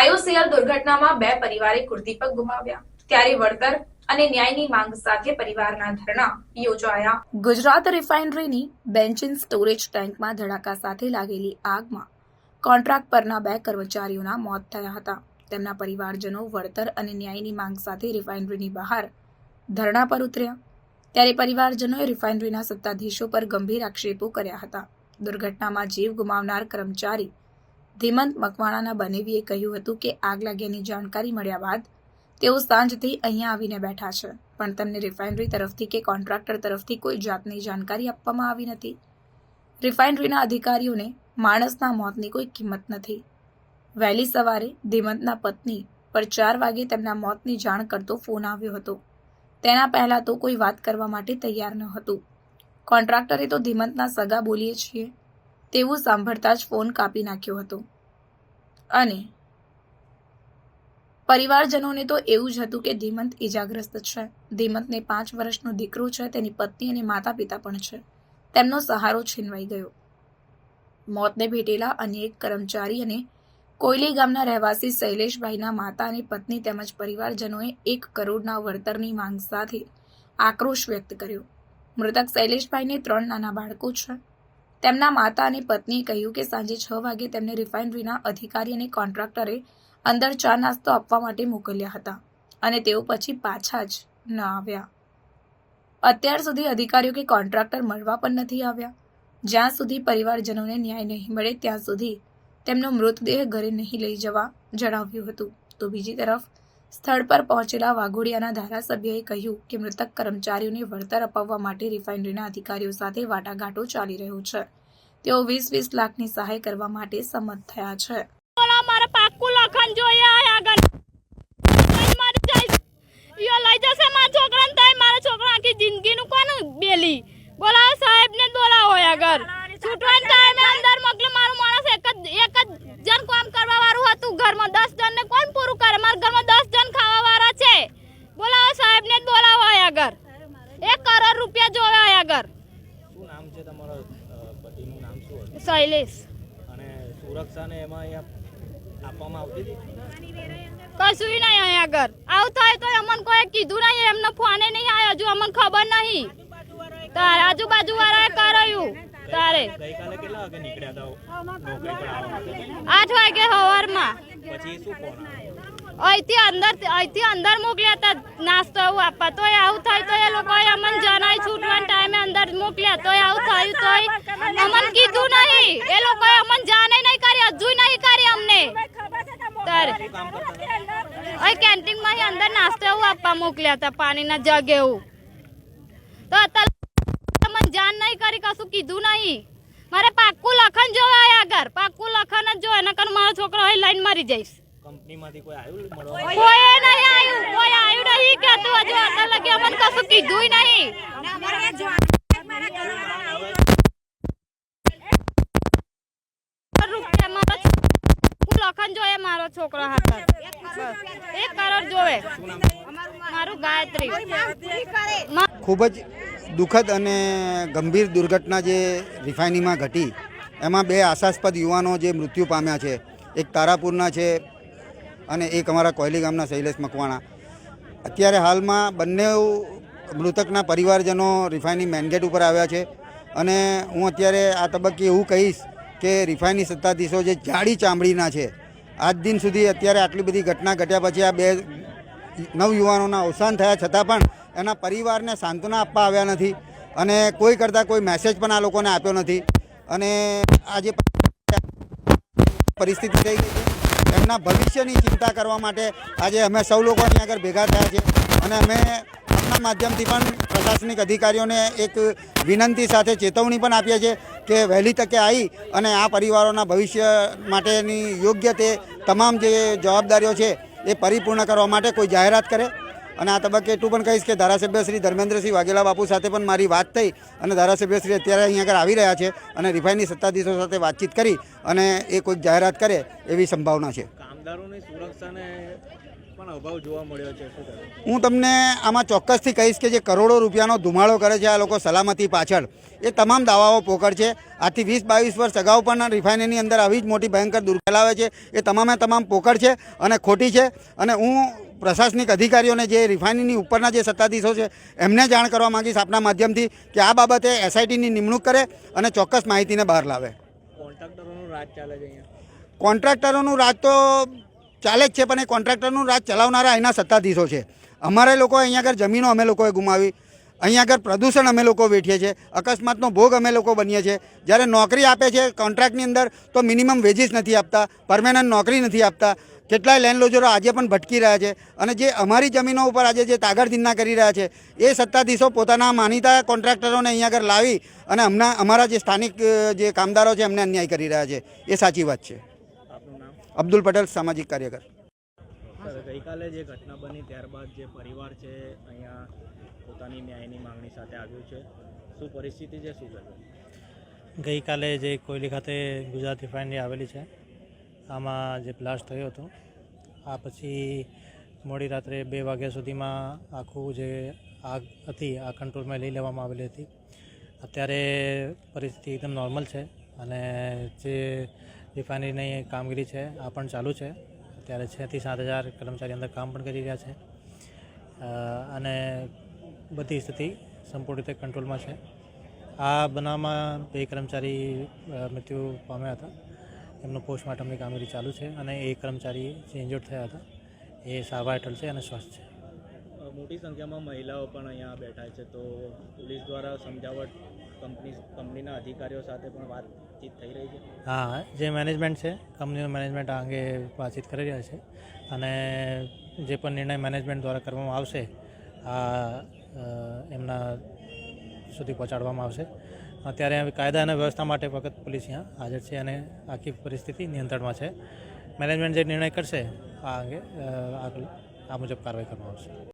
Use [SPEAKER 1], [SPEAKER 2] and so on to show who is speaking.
[SPEAKER 1] IOCL દુર્ઘટનામાં બે પરિવારે કુર્દીપક ગુમાવ્યા. ત્યારે વળતર અને ન્યાયની માંગ સાથે પરિવારના ધરણા યોજાયા. ગુજરાત રિફાઇનરીની બેન્ચિન સ્ટોરેજ ટેન્કમાં ધડાકા સાથે લાગેલી આગમાં કોન્ટ્રાક્ટ પરના બે કર્મચારીઓના મોત થયા હતા. તેમના પરિવારજનો વળતર અને ન્યાયની માંગ સાથે રિફાઇનરીની બહાર ધરણા પર ઉતર્યા. ત્યારે પરિવારજનોએ રિફાઇનરીના સત્તાધીશો પર ગંભીર આક્ષેપો કર્યા હતા. દુર્ઘટનામાં જીવ ગુમાવનાર કર્મચારી ધીમંત મકવાણાના બનેવીએ કહ્યું હતું કે આગ લાગ્યાની જાણકારી મળ્યા બાદ તેઓ સાંજથી અહીંયા આવીને બેઠા છે, પણ તેમને રિફાઇનરી તરફથી કે કોન્ટ્રાક્ટર તરફથી કોઈ જાતની જાણકારી આપવામાં આવી નથી. રિફાઇનરીના અધિકારીઓને માણસના મોતની કોઈ કિંમત નથી. વહેલી સવારે ધીમંતના પત્ની પર ચાર વાગે તેમના મોતની જાણ કરતો ફોન આવ્યો હતો. તેના પહેલાં તો કોઈ વાત કરવા માટે તૈયાર ન હતું. કોન્ટ્રાક્ટરે તો ધીમંતના સગા બોલીએ છીએ તેવું સાંભળતા જ ફોન કાપી નાખ્યો હતો. અને પરિવારજનોને તો એવું જ હતું કે ધીમંત ઈજાગ્રસ્ત છે. ધીમંતને પાંચ વર્ષનો દીકરો છે, તેની પત્ની અને માતા પિતા પણ છે. તેમનો સહારો છીનવાઈ ગયો. મોતને ભેટેલા અન્ય એક કર્મચારી અને કોયલી ગામના રહેવાસી શૈલેષભાઈના માતા અને પત્ની તેમજ પરિવારજનોએ એક કરોડના વળતરની માંગ સાથે આક્રોશ વ્યક્ત કર્યો. મૃતક શૈલેષભાઈને ત્રણ નાના બાળકો છે. તેમના માતા અને પત્નીએ કહ્યું કે સાંજે છ વાગે તેમને રિફાઇનરીના અધિકારી અને કોન્ટ્રાક્ટરે અંદર ચા નાસ્તો આપવા માટે મોકલ્યા હતા અને તેઓ પછી પાછા જ ન આવ્યા. અત્યાર સુધી અધિકારીઓ કે કોન્ટ્રાક્ટર મળવા પણ નથી આવ્યા. જ્યાં સુધી પરિવારજનોને ન્યાય નહીં મળે, ત્યાં સુધી તેમનો મૃતદેહ ઘરે નહીં લઈ જવા જણાવ્યું હતું. તો બીજી તરફ, સ્થળ પર પહોંચેલા વાઘોડિયાના ધારાસભ્યએ કહ્યું કે મૃતક કર્મચારીઓને વળતર અપાવવા માટે રિફાઇનરીના અધિકારીઓ સાથે વાટાઘાટો ચાલી રહ્યું છે. તેઓ વીસ વીસ લાખની સહાય કરવા માટે સંમત થયા છે.
[SPEAKER 2] મારે પાક્કું લખન જોઈએ આગળ. યો લઈ જશે મારા છોકરાને મારા છોકરા આખી જિંદગીનું કોનું બેલી? બોલાવો સાહેબને આગળ છૂટવાના ટાઈમે અંદર મોકલો મારું માણસ એક જ એક જ જણ કામ કરવા વાળું હતું ઘરમાં દસ જણને કોણ પૂરું કરે મારા ઘરમાં દસ જણ ખાવા વાળા છે બોલાવો સાહેબને જ બોલાવો આગળ એક કરોડ રૂપિયા જોવે આગળ
[SPEAKER 3] શું નામ છે તમારા અ, પતિનું નામ શું હતું
[SPEAKER 2] શૈલેષ.
[SPEAKER 3] અને સુરક્ષાને એમાં આપવામાં આવતી હતી?
[SPEAKER 2] કશું નહીં અહીંયા આગળ. આવું થાય તો અમને કોઈ કીધું નહીં એમને ફોને નહીં આવ્યો હજુ અમને ખબર નહીં. તારે આજુબાજુ વાળાએ કરાયું. તારે. આઠ વાગે સવારમાં. અહીંથી અંદર અહીંથી અંદર મોકલ્યા હતા નાસ્તો એવું આપવા. તોય આવું થાય તો એ લોકોએ અમને અંદર મોકલ્યા તોય આવું થયું તોય અમન કીધું નહીં. એ લોકોએ અમન જાણે નહીં કરી હજુ નહીં કરી અમને. ઓય કેન્ટીનમાં અંદર નાસ્તો એવું આપવા મોકલ્યા હતા પાણીના જગ એવું. તો અત્યારે અમન જાન નહીં કરી કશું કીધું નહીં. મારે પાક્કું લખન જોવા આગળ પાક્કું લખન જ જોવે એના કારણ મારો છોકરો અહીં લાઈન મરી જઈશ.
[SPEAKER 3] કંપનીમાંથી કોઈ આવ્યું મળવા?
[SPEAKER 2] કોઈ નહીં આવ્યું કોઈ આવ્યું નહીં કે તું હજુ અત્યારે લગી અમને કશું કીધું નહીં. મારો છોકરો હાથ એક કરોડ જોવે. મારું ગાયત્રી.
[SPEAKER 4] ખૂબ જ દુઃખદ અને ગંભીર દુર્ઘટના જે રિફાઇનીમાં ઘટી, એમાં બે આશાસ્પદ યુવાનો જે મૃત્યુ પામ્યા છે, એક તારાપુરના છે અને એક અમારા કોયલી ગામના શૈલેષ મકવાણા. અત્યારે હાલમાં બંને મૃતકના પરિવારજનો રિફાઇની મેનગેટ ઉપર આવ્યા છે અને હું અત્યારે આ તબક્કે એવું કહીશ કે રિફાઇની સત્તાધીશો જે જાડી ચામડીના છે આજ દિન સુધી અત્યારે આટલી બધી ઘટના ઘટ્યા પછી આ બે નવયુવાનોના અવસાન થયા, છતાં પણ એના પરિવારને સાંત્વના આપવા આવ્યા નથી અને કોઈ કરતાં કોઈ મેસેજ પણ આ લોકોને આપ્યો નથી. અને આ જે પરિસ્થિતિ થઈ ગઈ છે. એમના ભવિષ્યની ચિંતા કરવા માટે આજે અમે સૌ લોકો અહીંયા આગળ ભેગા થયા છે અને અમે આપના માધ્યમથી પણ પ્રશાસનિક અધિકારીઓને એક વિનંતી સાથે ચેતવણી પણ આપીએ છીએ કે વહેલી તકે આવી અને આ પરિવારોના ભવિષ્ય માટેની યોગ્ય તે તમામ જે જવાબદારીઓ છે એ પરિપૂર્ણ કરવા માટે કોઈ જાહેરાત કરે. અને આ તબક્કે એટલું પણ કહીશ કે ધારાસભ્ય શ્રી ધર્મેન્દ્રસિંહ વાઘેલા બાપુ સાથે પણ મારી વાત થઈ અને ધારાસભ્ય શ્રી અત્યારે અહીં આગળ આવી રહ્યા છે અને રિફાઈની સત્તાધીશો સાથે વાતચીત કરી અને એ કોઈક જાહેરાત કરે એવી સંભાવના છે.
[SPEAKER 3] કામદારોની સુરક્ષાને પણ અભાવ જોવા મળ્યો છે
[SPEAKER 4] હું તમને આમાં ચોક્કસથી કહીશ કે જે કરોડો રૂપિયાનો ધુમાડો કરે છે આ લોકો સલામતી પાછળ એ તમામ દાવાઓ પોકળ છે. આજથી વીસ બાવીસ વર્ષ અગાઉ પણ રિફાઇનરીની અંદર આવી જ મોટી ભયંકર દૂર ફેલાવે છે. એ તમામે તમામ પોકળ છે અને ખોટી છે. અને હું પ્રશાસનિક અધિકારીઓને જે રિફાઇનરીની ઉપરના જે સત્તાધીશો છે એમને જાણ કરવા માગીશ આપના માધ્યમથી કે આ બાબતે એસઆઈટીની નિમણૂક કરે અને ચોક્કસ માહિતીને બહાર લાવે.
[SPEAKER 3] કોન્ટ્રાક્ટરોનું રાજ ચાલે છે
[SPEAKER 4] કોન્ટ્રાક્ટરોનું રાજ તો ચાલે જ છે, પણ એ કોન્ટ્રાક્ટરનું રાજ ચલાવનારા એના સત્તાધીશો છે. અમારે લોકો અહીંયા આગળ જમીનો અમે લોકોએ ગુમાવી, અહીંયા આગળ પ્રદૂષણ અમે લોકો વેઠીએ છીએ, અકસ્માતનો ભોગ અમે લોકો બનીએ છીએ. જ્યારે નોકરી આપે છે કોન્ટ્રાક્ટની અંદર, તો મિનિમમ વેજીસ નથી આપતા, પરમેનન્ટ નોકરી નથી આપતા. કેટલાય લેન્ડલોજરો આજે પણ ભટકી રહ્યા છે અને જે અમારી જમીનો ઉપર આજે જે તાગડધિંદા કરી રહ્યા છે, એ સત્તાધીશો પોતાના માનીતા કોન્ટ્રાક્ટરોને અહીંયા આગળ લાવી અને હમણાં અમારા જે સ્થાનિક જે કામદારો છે, એમને અન્યાય કરી રહ્યા છે. એ સાચી વાત છે. અબ્દુલ પટેલ સામાજિક કાર્યકર.
[SPEAKER 3] ગઈકાલે જે ઘટના બની ત્યારબાદ જે પરિવાર છે અહીંયા પોતાની ન્યાયની માંગણી સાથે આવ્યું છે. શું પરિસ્થિતિ છે? શું કહેશો
[SPEAKER 5] ગઈકાલે જે કોયલી ખાતે ગુજરાત રિફાઇનરી આવેલી છે આમાં જે બ્લાસ્ટ થયો હતો આ પછી મોડી રાત્રે બે વાગ્યા સુધીમાં આખું જે આગ હતી આ કંટ્રોલમાં લઈ લેવામાં આવેલી હતી. અત્યારે પરિસ્થિતિ એકદમ નોર્મલ છે અને જે રિફાઇનરીની કામગીરી છે, આ પણ ચાલુ છે. અત્યારે છથી સાત હજાર કર્મચારી અંદર કામ પણ કરી રહ્યા છે. અને બધી સ્થિતિ સંપૂર્ણ રીતે કંટ્રોલમાં છે. આ બનાવમાં બે કર્મચારી મૃત્યુ પામ્યા હતા. એમનું પોસ્ટમોર્ટમની કામગીરી ચાલુ છે અને એ કર્મચારી જે ઇન્જર્ડ થયા હતા, એ સારવાર હેઠળ છે અને સ્વસ્થ છે.
[SPEAKER 3] મોટી સંખ્યામાં મહિલાઓ પણ અહીંયા બેઠા છે, તો પોલીસ દ્વારા સમજાવટ કંપની કંપનીના અધિકારીઓ સાથે પણ વાતચીત થઈ રહી છે.
[SPEAKER 5] હા, જે મેનેજમેન્ટ છે, કંપનીનું મેનેજમેન્ટ આ અંગે વાતચીત કરી રહ્યા છે. અને જે પણ નિર્ણય મેનેજમેન્ટ દ્વારા કરવામાં આવશે, આ એમના સુધી પહોંચાડવામાં આવશે. અત્યારે કાયદા અને વ્યવસ્થા માટે વખત પોલીસ અહીંયા હાજર છે અને આખી પરિસ્થિતિ નિયંત્રણમાં છે. મેનેજમેન્ટ જે નિર્ણય કરશે, આ અંગે આ મુજબ કાર્યવાહી કરવામાં આવશે.